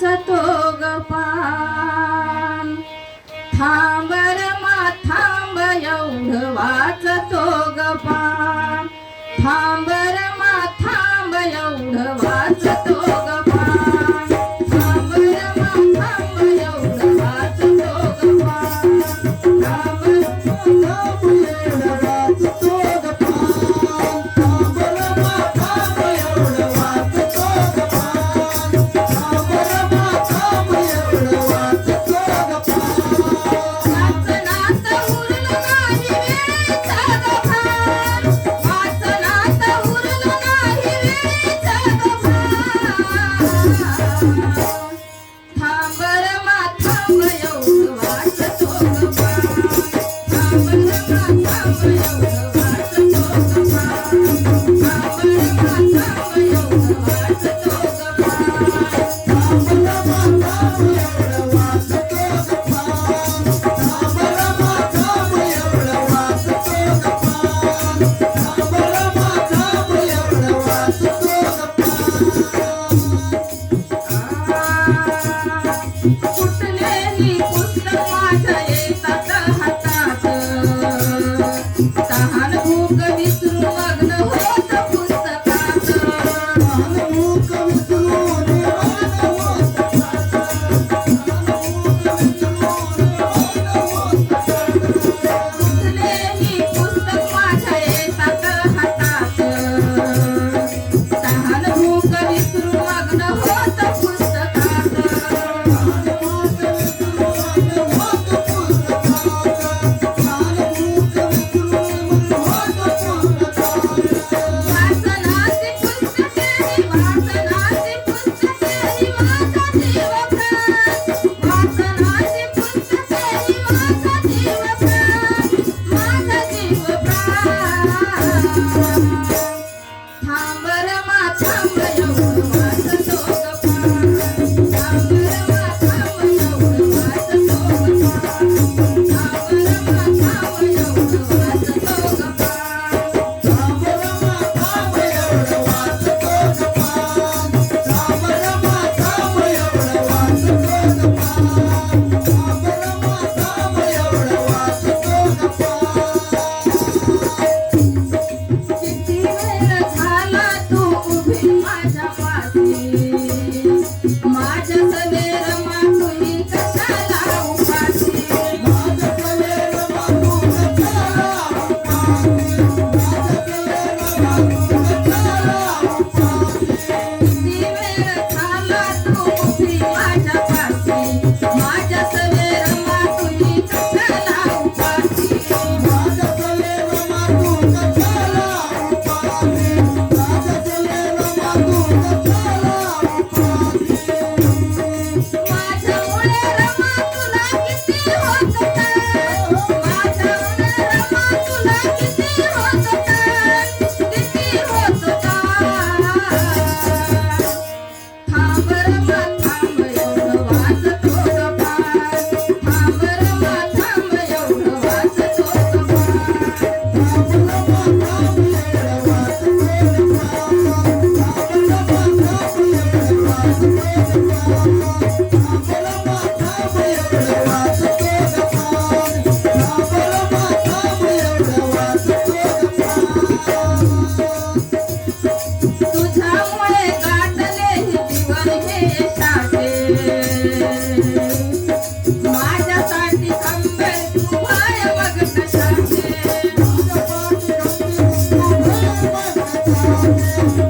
करायचा तो गपान. थांबर मा थांब एवढं वाच तो गपान. थांब Jesus, Jesus.